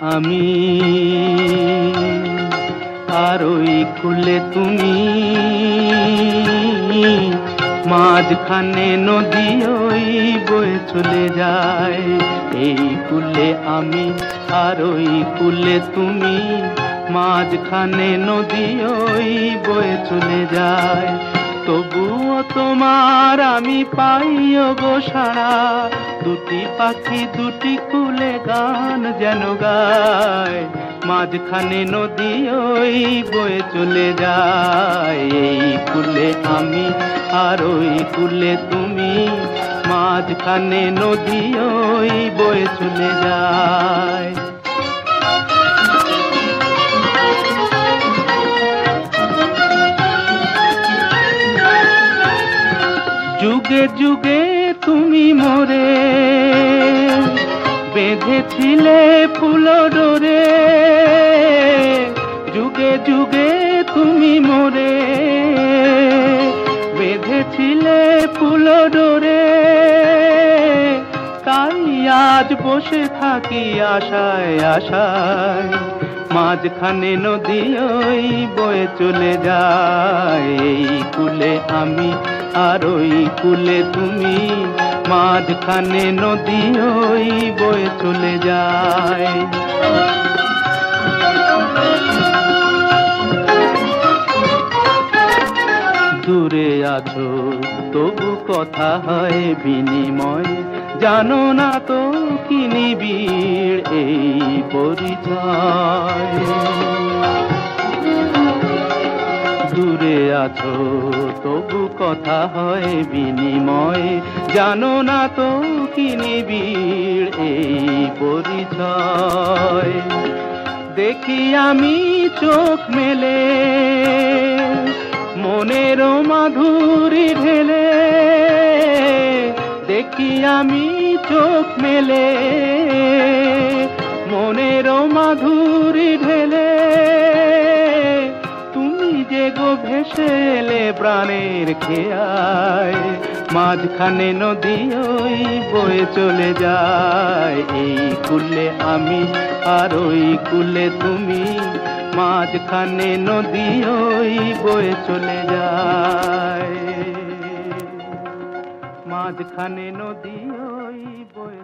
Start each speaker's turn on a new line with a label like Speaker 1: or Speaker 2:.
Speaker 1: আমি। আর ওই কুলে তুমি। মাঝখানে নদী ওই বয়ে চলে যায়। এই কুলে আমি আর ওই কুলে তুমি। মাঝখানে নদী ওই বয়ে চলে যায়। তবুও তোমার আমি পাইও গো সারা। দুটি পাখি, দুটি কুলে গান যেন গায়। মাঝখানে নদী ওই বয়ে চলে যায়। এই কুলে আমি আর ওই কুলে তুমি। মাঝখানে নদী ওই বয়ে চলে যায়। যুগে যুগে তুমি মোরে বেঁধেছিলে ফুল ডোরে। যুগে যুগে তুমি মোরে বেঁধেছিলে ফুল ডোরে। তাই আজ বসে থাকি আশায় আশায়। মাঝখানে নদী ওই বয়ে চলে যায়। এই কুলে আমি আর ওই কুলে তুমি, মাঝখানে নদী ওই বয়ে চলে যায়। দূরে আছো, তবু কথা হয় বিনিময়। জানো না তো কি নিবিড় এই পরিচয়। দূরে আছো, তবু কথা হয় বিনিময়। জানো না তো কি নিবিড় এই পরিচয়। দেখি আমি চোখ মেলে, মনের মাধুরী ঢেলে। দেখি আমি চোখ মেলে মনের মাধুরী ঢেলে তুমি যে গো ভেসে এলে প্রাণের খেয়ায়, মাঝখানে নদী ওই বয়ে চলে যায়। এই কুলে আমি আর ওই কুলে তুমি, মাঝখানে নদী ওই বয়ে চলে যায়। মাঝখানে নদী ওই বয়ে